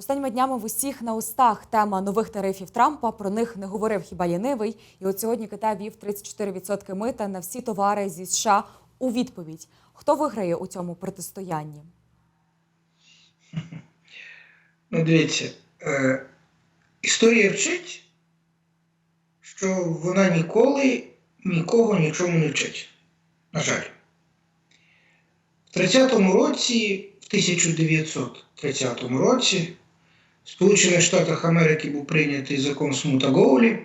Останніми днями в усіх на устах тема нових тарифів Трампа. Про них не говорив хіба лінивий. І от сьогодні Китай вів 34% мита на всі товари зі США у відповідь. Хто виграє у цьому протистоянні? Ну, дивіться, е, історія вчить, що вона ніколи нікого нічому не вчить. На жаль. В 30-му році, в 1930 році, Сполучених Штатах Америки був прийнятий закон Смута Гоулі,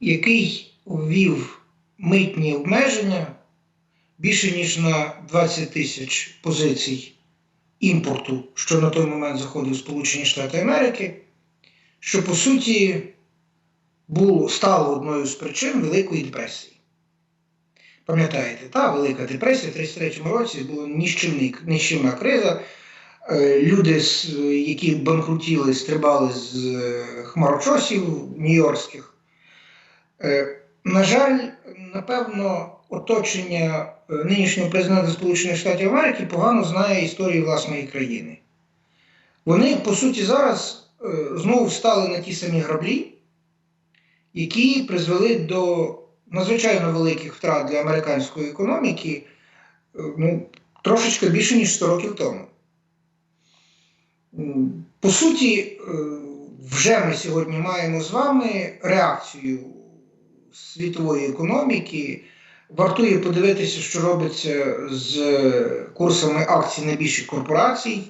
який ввів митні обмеження більше ніж на 20 тисяч позицій імпорту, що на той момент заходив в Сполучені Штати Америки, що по суті було, стало одною з причин Великої депресії. Пам'ятаєте, та Велика депресія в 33-му році була ніщівний, ніщівна криза. Е, Люди, які банкрутіли, стрибали з е, хмарочосів нью-йоркських. Е, На жаль, напевно, оточення нинішнього президента Сполучених Штатів Америки погано знає історію власної країни. Вони, по суті, зараз знову встали на ті самі граблі, які призвели до надзвичайно великих втрат для американської економіки ну, трошечки більше, ніж 100 років тому. По суті, е, вже ми сьогодні маємо з вами реакцію світової економіки. Вартує подивитися, що робиться з курсами акцій найбільших корпорацій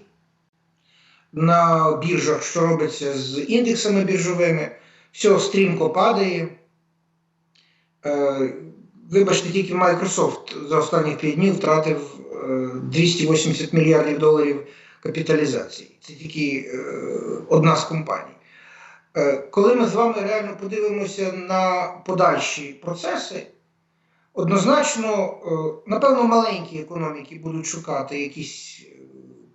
на біржах, що робиться з індексами біржовими. Все стрімко падає. Е, Вибачте, тільки Microsoft за останні 5 днів втратив е, 280 мільярдів доларів капіталізації. Це тільки е, одна з компаній. Е, Коли ми з вами реально подивимося на подальші процеси, однозначно, е, напевно, маленькі економіки будуть шукати якісь е,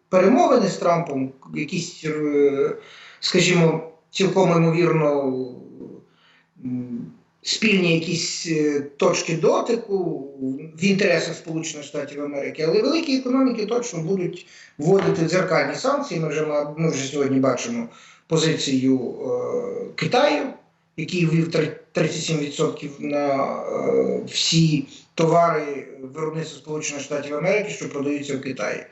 перемовини з Трампом, якісь, е, скажімо, цілком ймовірно, спільні якісь е, точки дотику в інтересах Сполучених Штатів Америки, але великі економіки точно будуть вводити дзеркальні санкції. Ми вже, ми вже сьогодні бачимо позицію е, Китаю, який ввів 37% на е, всі товари виробництва Сполучених Штатів Америки, що продаються в Китаї.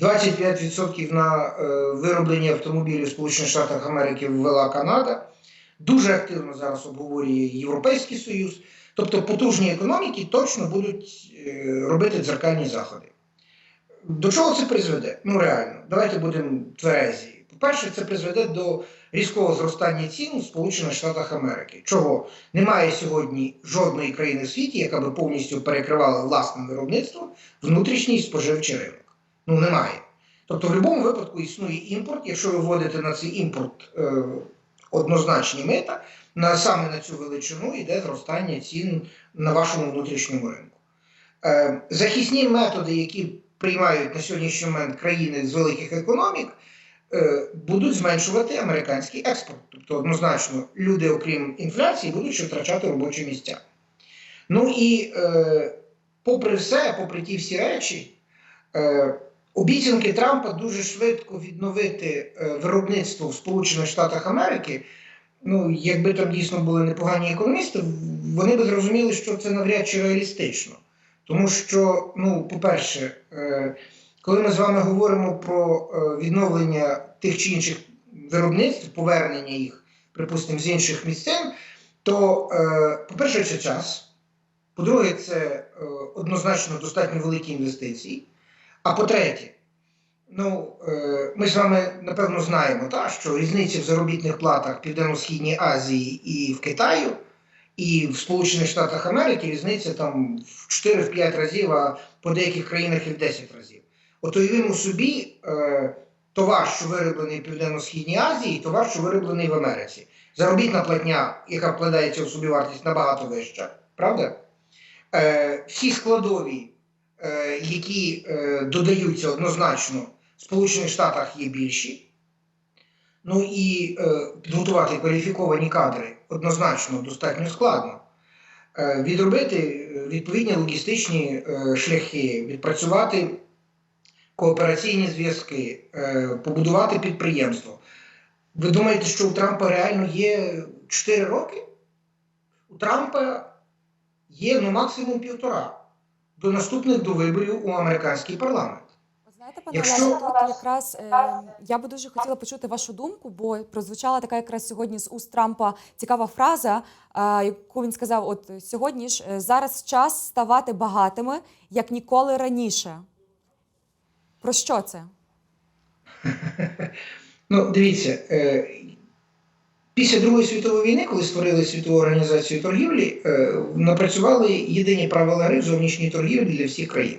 25% на е, вироблення автомобілів Сполучених Штатах Америки ввела Канада. Дуже активно зараз обговорює Європейський Союз. Тобто потужні економіки точно будуть е, робити дзеркальні заходи. До чого це призведе? Ну реально, давайте будемо тверезі. По-перше, це призведе до різкого зростання цін у Сполучених Штатах Америки. Чого немає сьогодні жодної країни в світі, яка би повністю перекривала власним виробництвом внутрішній споживчий ринок. Ну немає. Тобто, в будь-якому випадку існує імпорт. Якщо ви вводите на цей імпорт е, однозначні мита, на саме на цю величину йде зростання цін на вашому внутрішньому ринку. Е, захисні методи, які приймають на сьогоднішній момент країни з великих економік, е, будуть зменшувати американський експорт. Тобто, однозначно, люди, окрім інфляції, будуть ще втрачати робочі місця. Ну і е, попри все, попри ті всі речі, е, обіцянки Трампа дуже швидко відновити е, виробництво в Сполучених Штатах Америки. Ну, якби там дійсно були непогані економісти, вони би зрозуміли, що це навряд чи реалістично. Тому що, ну, по-перше, е, коли ми з вами говоримо про е, відновлення тих чи інших виробництв, повернення їх, припустимо, з інших місцин, то, по-перше, це час. По-друге, це однозначно достатньо великі інвестиції. А по-третє, ну, е, ми з вами напевно знаємо, та, що різниця в заробітних платах в Південно-Східній Азії і в Китаю, і в Сполучених Штатах Америки різниця там в 4-5 разів, а по деяких країнах і в 10 разів. От уявімо собі е, товар, що вироблений в Південно-Східній Азії, і товар, що вироблений в Америці. Заробітна платня, яка вкладається в собівартість, набагато вища, правда? Е, всі складові, які е, додаються однозначно в Сполучених Штатах є більші. Ну і е, підготувати кваліфіковані кадри однозначно достатньо складно. Е, відробити е, відповідні логістичні е, шляхи, відпрацювати коопераційні зв'язки, е, побудувати підприємство. Ви думаєте, що у Трампа реально є 4 роки? У Трампа є ну максимум півтора до наступних до виборів у американський парламент. Знаєте, пане Якщо- Олеже, тут якраз е, я би дуже хотіла почути вашу думку, бо прозвучала така якраз сьогодні з уст Трампа цікава фраза, е, яку він сказав: от сьогодні ж е, зараз час ставати багатими як ніколи раніше. Про що це? Ну, дивіться, е, після Другої світової війни, коли створили світову організацію торгівлі, е, напрацювали єдині правила гри в зовнішній торгівлі для всіх країн.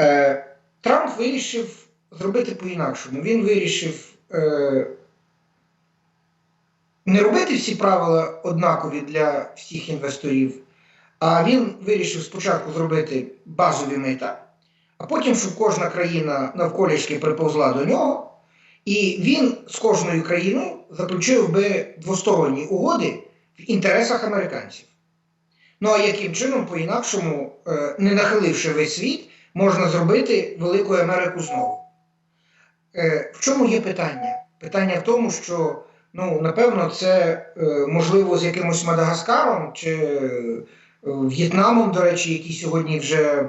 Е, Трамп вирішив зробити по-інакшому. Він вирішив е, не робити всі правила однакові для всіх інвесторів, а він вирішив спочатку зробити базові мита, а потім, щоб кожна країна навколішки приповзла до нього, і він з кожною країною заключив би двосторонні угоди в інтересах американців. Ну а яким чином, по-інакшому, е, не нахиливши весь світ, можна зробити Велику Америку знову? Е, В чому є питання? Питання в тому, що ну, напевно, це е, можливо з якимось Мадагаскаром чи В'єтнамом, до речі, який сьогодні вже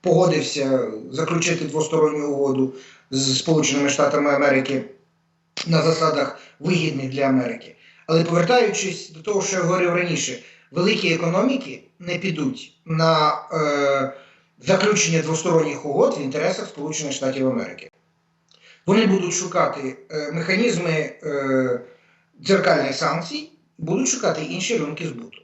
погодився заключити двосторонню угоду з Сполученими Штатами Америки на засадах вигідних для Америки. Але повертаючись до того, що я говорив раніше, великі економіки не підуть на е, заключення двосторонніх угод в інтересах Сполучених Штатів Америки. Вони будуть шукати е, механізми е, дзеркальних санкцій, будуть шукати інші ринки збуту.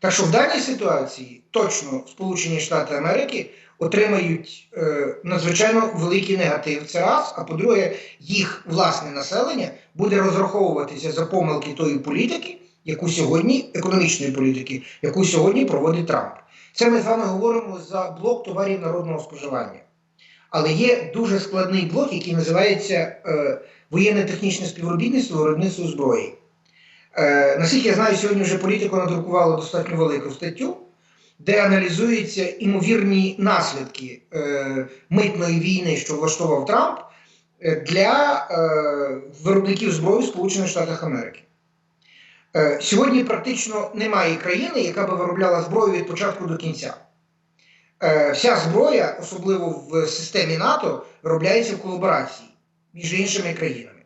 Так що в даній ситуації точно Сполучені Штати Америки отримають е, надзвичайно великий негатив. Це раз. А по-друге, їх власне населення буде розраховуватися за помилки тої політики, яку сьогодні, економічної політики, яку сьогодні проводить Трамп. Це ми з вами говоримо за блок товарів народного споживання. Але є дуже складний блок, який називається е, воєнно-технічне співробітництво виробництво зброї. Е, наскільки я знаю, сьогодні вже політико надрукувало достатньо велику статтю, де аналізуються імовірні наслідки е, митної війни, що влаштував Трамп, е, для виробників зброї в Сполучених Штатах Америки. Сьогодні практично немає країни, яка би виробляла зброю від початку до кінця. Вся зброя, особливо в системі НАТО, виробляється в колаборації між іншими країнами.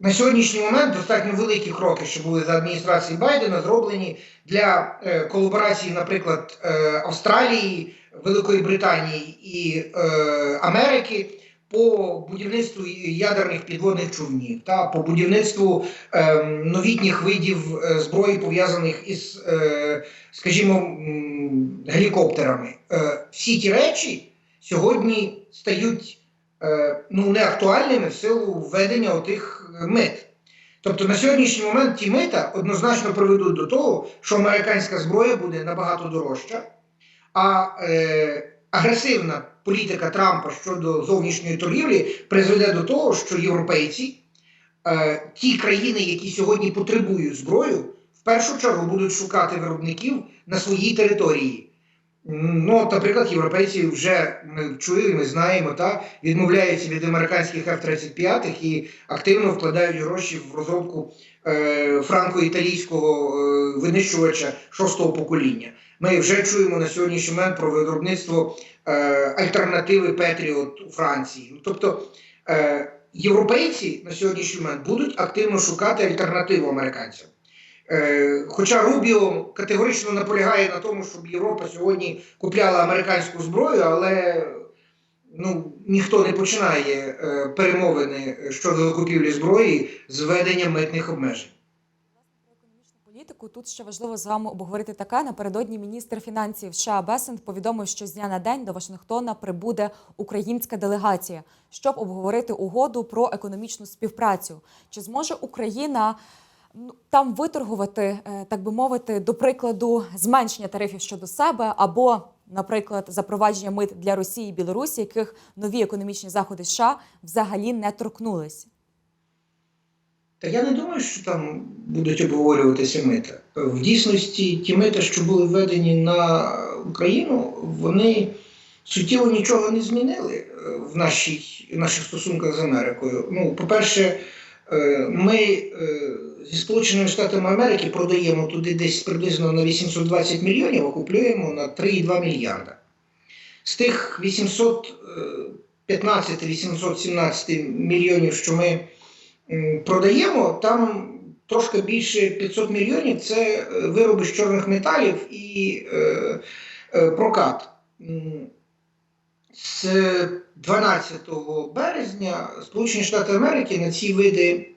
На сьогоднішній момент достатньо великі кроки, що були за адміністрації Байдена, зроблені для е, колаборації, наприклад, е, Австралії, Великої Британії і е, Америки по будівництву ядерних підводних човнів та по будівництву е, новітніх видів е, зброї, пов'язаних із, е, скажімо, гелікоптерами. Е, всі ті речі сьогодні стають ну, неактуальними в силу введення отих е, мит. Тобто на сьогоднішній момент ті мита однозначно приведуть до того, що американська зброя буде набагато дорожча, а е, агресивна політика Трампа щодо зовнішньої торгівлі призведе до того, що європейці, е, ті країни, які сьогодні потребують зброю, в першу чергу будуть шукати виробників на своїй території. Ну, наприклад, європейці вже ми чули, ми знаємо, та відмовляються від американських F-35 і активно вкладають гроші в розробку е, франко-італійського е, винищувача шостого покоління. Ми вже чуємо на сьогоднішній момент про виробництво е, альтернативи Петріот у Франції. Ну, тобто е, європейці на сьогоднішній момент будуть активно шукати альтернативу американцям. Е, Хоча Рубіо категорично наполягає на тому, щоб Європа сьогодні купляла американську зброю, але ну, ніхто не починає е, перемовини щодо закупівлі зброї з введенням митних обмежень. Політику тут ще важливо з вами обговорити таке. Напередодні міністр фінансів США Бесент повідомив, що з дня на день до Вашингтона прибуде українська делегація, щоб обговорити угоду про економічну співпрацю. Чи зможе Україна там виторгувати, е, так би мовити, до прикладу, зменшення тарифів щодо себе або, наприклад, запровадження мит для Росії і Білорусі, яких нові економічні заходи США взагалі не торкнулись? Та я не думаю, що там будуть обговорюватися мита. В дійсності ті мита, що були введені на Україну, вони суттєво нічого не змінили е, в нашій, в наших стосунках з Америкою. Ну, по-перше, ми е, зі Сполученими Штатами Америки продаємо туди десь приблизно на 820 мільйонів, а купуємо на 3,2 мільярда. З тих 815-817 мільйонів, що ми продаємо, там трошки більше 500 мільйонів це е, вироби з чорних металів і е, е, прокат. З 12 березня Сполучені Штати Америки на ці види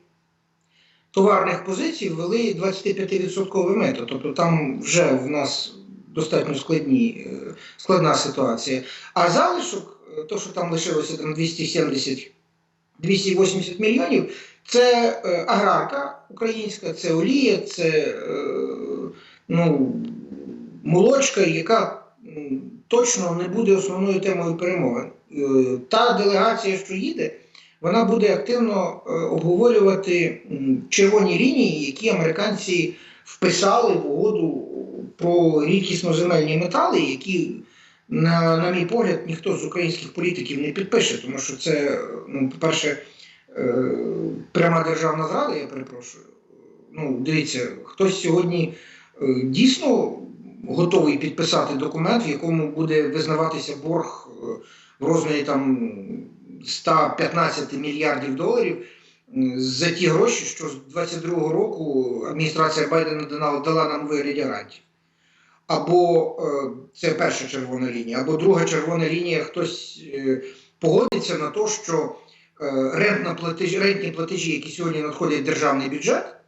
товарних позицій ввели 25% мито. Тобто там вже в нас достатньо складні, е, складна ситуація. А залишок, е, то, що там лишилося там 270 280 мільйонів, це е, аграрка українська, це олія, це е, ну, молочка, яка точно не буде основною темою перемовин. Е, Та делегація, що їде, вона буде активно е, обговорювати червоні лінії, які американці вписали в угоду про рідкісноземельні метали, які, на, на мій погляд, ніхто з українських політиків не підпише, тому що це, ну, по-перше, е, пряма державна зрада, я перепрошую. Ну, дивіться, хтось сьогодні дійсно готовий підписати документ, в якому буде визнаватися борг е, в розмірі там 115 мільярдів доларів за ті гроші, що з 22-го року адміністрація Байдена дала, нам вигляді гарантій. Або е, це перша червона лінія, або друга червона лінія, хтось е, погодиться на те, що рентні платежі, які сьогодні надходять в державний бюджет,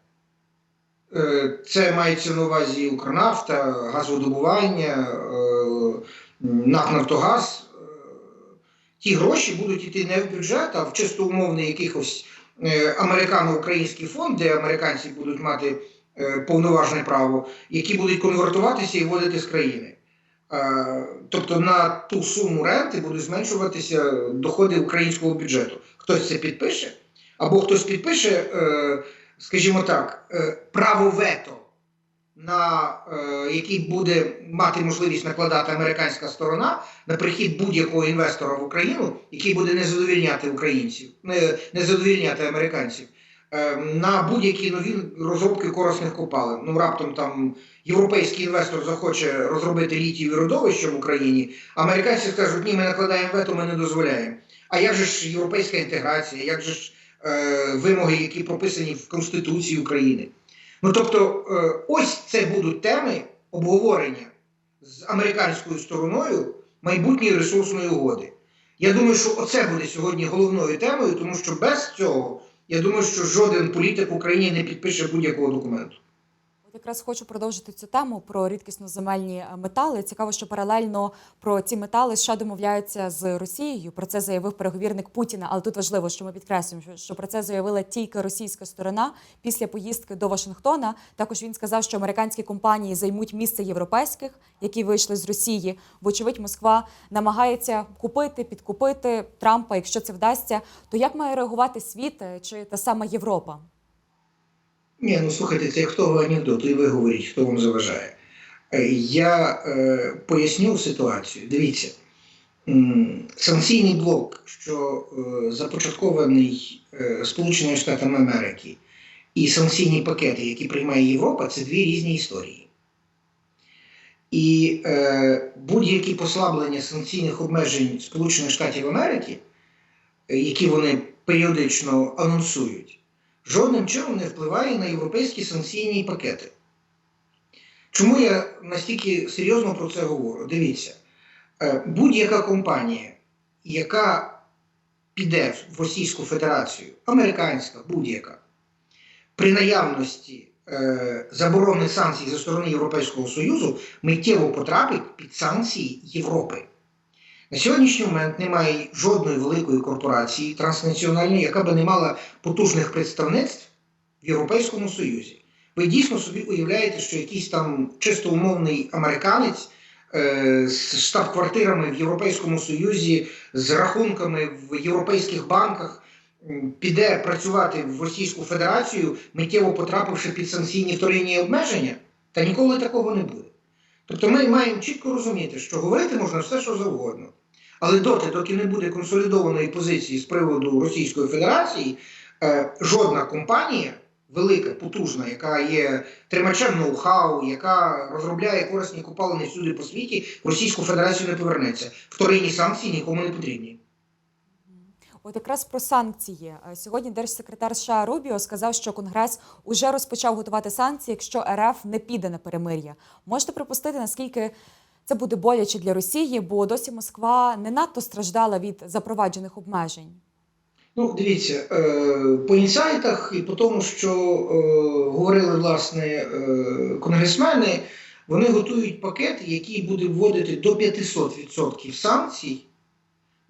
це мається на увазі Укрнафта, газодобування, е, НАК Нафтогаз. е, Ті гроші будуть йти не в бюджет, а в чисто умовний якихось е, американо-український фонд, де американці будуть мати е, повноважне право, які будуть конвертуватися і вводити з країни. Е, Тобто на ту суму ренти будуть зменшуватися доходи українського бюджету. Хтось це підпише, або хтось підпише, е, скажімо так, е, право вето, на е, який буде мати можливість накладати американська сторона на прихід будь-якого інвестора в Україну, який буде не задовільняти українців, не, задовільняти американців. е, На будь-які нові розробки корисних копалин. Ну раптом там європейський інвестор захоче розробити літієві родовища в Україні. Американці скажуть, ні, ми накладаємо вето, ми не дозволяємо. А як же ж європейська інтеграція, як же ж е, вимоги, які прописані в Конституції України? Ну тобто, е, ось це будуть теми обговорення з американською стороною майбутньої ресурсної угоди. Я думаю, що оце буде сьогодні головною темою, тому що без цього я думаю, що жоден політик в Україні не підпише будь-якого документу. Якраз хочу продовжити цю тему про рідкісноземельні е, метали. Цікаво, що паралельно про ці метали США домовляються з Росією. Про це заявив переговірник Путіна. Але тут важливо, що ми підкреслюємо, що- що про це заявила тільки російська сторона після поїздки до Вашингтона. Також він сказав, що американські компанії займуть місце європейських, які вийшли з Росії. Вочевидь, Москва намагається купити, підкупити Трампа. Якщо це вдасться, то як має реагувати світ е, чи та сама Європа? Ні, ну слухайте, це як того анекдоту, і ви говоріть, хто вам заважає. Е, Я е, поясню ситуацію. Дивіться, санкційний блок, що е, започаткований е, Сполученими Штатами Америки, і санкційні пакети, які приймає Європа, це дві різні історії. І е, будь-які послаблення санкційних обмежень Сполучених Штатів Америки, які вони періодично анонсують, жодним чином не впливає на європейські санкційні пакети. Чому я настільки серйозно про це говорю? Дивіться, е, будь-яка компанія, яка піде в Російську Федерацію, американська, будь-яка, при наявності е, заборони санкцій зі сторони Європейського Союзу, миттєво потрапить під санкції Європи. На сьогоднішній момент немає жодної великої корпорації транснаціональної, яка би не мала потужних представництв в Європейському Союзі. Ви дійсно собі уявляєте, що якийсь там чисто умовний американець е, з штаб-квартирами в Європейському Союзі, з рахунками в європейських банках піде працювати в Російську Федерацію, миттєво потрапивши під санкційні вторинні обмеження, та ніколи такого не буде. Тобто ми маємо чітко розуміти, що говорити можна все, що завгодно. Але доти, доки не буде консолідованої позиції з приводу Російської Федерації, е, жодна компанія, велика, потужна, яка є тримачем ноу-хау, яка розробляє корисні копалини всюди по світі, в Російську Федерацію не повернеться. Вторинні санкції нікому не потрібні. От якраз про санкції Е, сьогодні держсекретар США Рубіо сказав, що Конгрес уже розпочав готувати санкції, якщо РФ не піде на перемир'я. Можете припустити, наскільки це буде боляче для Росії, бо досі Москва не надто страждала від запроваджених обмежень. Ну, дивіться, е, по інсайтах і по тому, що е, говорили власне конгресмени, вони готують пакет, який буде вводити до 500% санкцій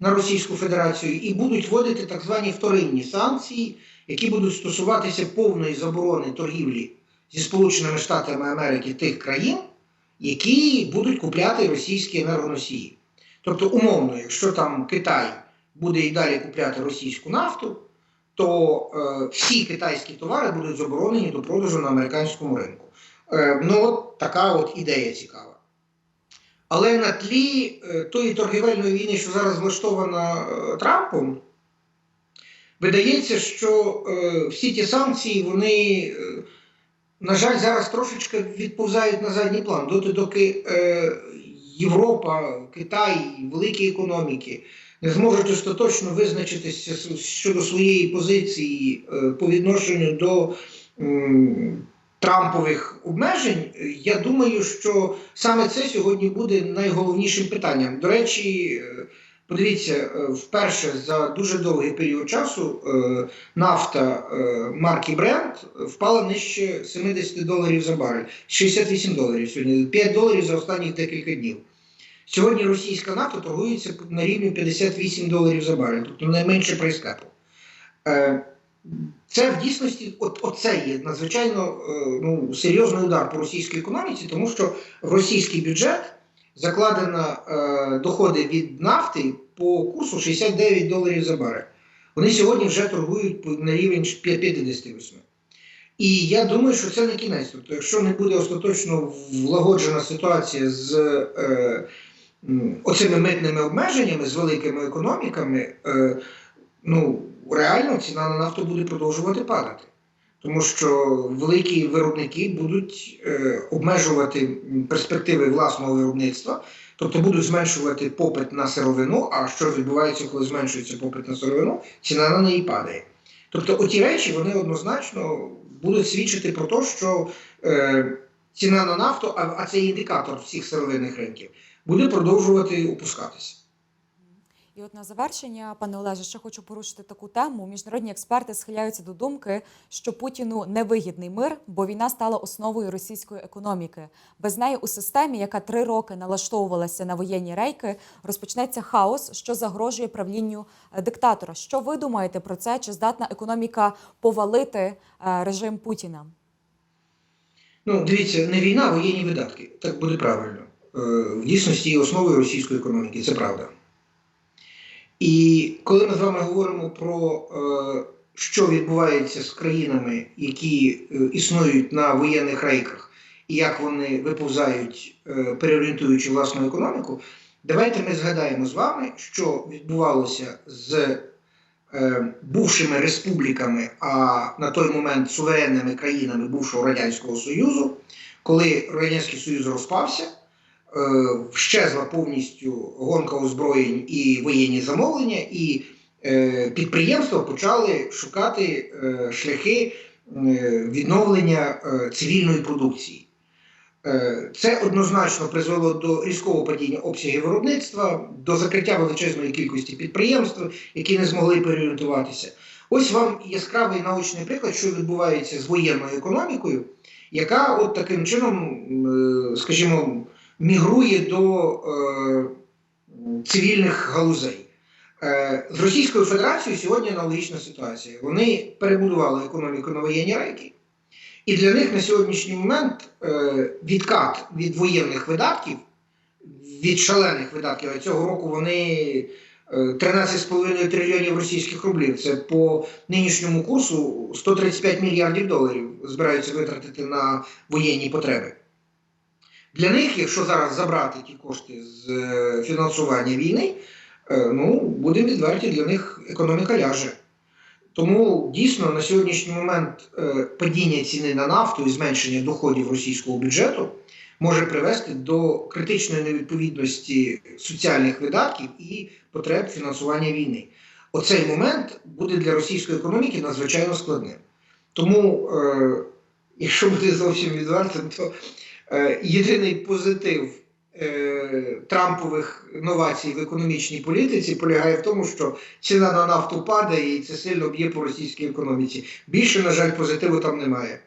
на Російську Федерацію, і будуть вводити так звані вторинні санкції, які будуть стосуватися повної заборони торгівлі зі Сполученими Штатами Америки тих країн, які будуть купляти російські енергоносії. Тобто, умовно, якщо там Китай буде і далі купляти російську нафту, то е, всі китайські товари будуть заборонені до продажу на американському ринку. Е, ну, от така от ідея цікава. Але на тлі е, тої торгівельної війни, що зараз влаштована е, Трампом, видається, що е, всі ті санкції, вони, на жаль, зараз трошечки відповзають на задній план. Доти, доки Європа, Китай, великі економіки не зможуть остаточно визначитися щодо своєї позиції по відношенню до Трампових обмежень, я думаю, що саме це сьогодні буде найголовнішим питанням. До речі, е, подивіться, е, вперше за дуже довгий період часу е, нафта марки Brent впала нижче 70 доларів за барель, 68 доларів сьогодні, 5 доларів за останні декілька днів. Сьогодні російська нафта торгується на рівні 58 доларів за барель, тобто найменше прайскепу. Це в дійсності, от, оце є надзвичайно е, ну, серйозний удар по російській економіці, тому що російський бюджет закладено е, доходи від нафти по курсу 69 доларів за барель. Вони сьогодні вже торгують на рівень 58. І я думаю, що це не кінець. Тобто, якщо не буде остаточно влагоджена ситуація з е, оцими митними обмеженнями, з великими економіками, е, ну, реально ціна на нафту буде продовжувати падати. Тому що великі виробники будуть е, обмежувати перспективи власного виробництва, тобто будуть зменшувати попит на сировину. А що відбувається, коли зменшується попит на сировину, ціна на неї падає. Тобто, оті речі вони однозначно будуть свідчити про те, що е, ціна на нафту, а, а це індикатор всіх сировинних ринків, буде продовжувати опускатися. І от на завершення, пане Олеже, ще хочу порушити таку тему. Міжнародні експерти схиляються до думки, що Путіну невигідний мир, бо війна стала основою російської економіки. Без неї у системі, яка три роки налаштовувалася на воєнні рейки, розпочнеться хаос, що загрожує правлінню е, диктатора. Що ви думаєте про це? Чи здатна економіка повалити е, режим Путіна? Ну, дивіться, не війна, а воєнні видатки. Так буде правильно. Е, в дійсності основою російської економіки, це правда. І коли ми з вами говоримо про е, що відбувається з країнами, які е, існують на воєнних рейках, і як вони виповзають, е, переорієнтуючи власну економіку, давайте ми згадаємо з вами, що відбувалося з бувшими республіками, а на той момент суверенними країнами бувшого Радянського Союзу, коли Радянський Союз розпався, е, щезла повністю гонка озброєнь і воєнні замовлення, і е, підприємства почали шукати е, шляхи е, відновлення е, цивільної продукції. Е, Це однозначно призвело до різкого падіння обсягів виробництва, до закриття величезної кількості підприємств, які не змогли переорієнтуватися. Ось вам яскравий научний приклад, що відбувається з воєнною економікою, яка от таким чином, е, скажімо, мігрує до е, цивільних галузей. Е, З Російською Федерацією сьогодні аналогічна ситуація. Вони перебудували економіку на воєнні рейки. І для них на сьогоднішній момент е, відкат від воєнних видатків, від шалених видатків, а цього року вони е, 13,5 трильйонів російських рублів. Це по нинішньому курсу 135 мільярдів доларів збираються витратити на воєнні потреби. Для них, якщо зараз забрати ті кошти з е, фінансування війни, е, ну, будемо відверті, для них економіка ляже. Тому дійсно на сьогоднішній момент е, падіння ціни на нафту і зменшення доходів російського бюджету може привести до критичної невідповідності соціальних видатків і потреб фінансування війни. Оцей момент буде для російської економіки надзвичайно складним. Тому, е, якщо бути зовсім відвертим, то єдиний позитив е, Трампових новацій в економічній політиці полягає в тому, що ціна на нафту падає і це сильно б'є по російській економіці. Більше, на жаль, позитиву там немає.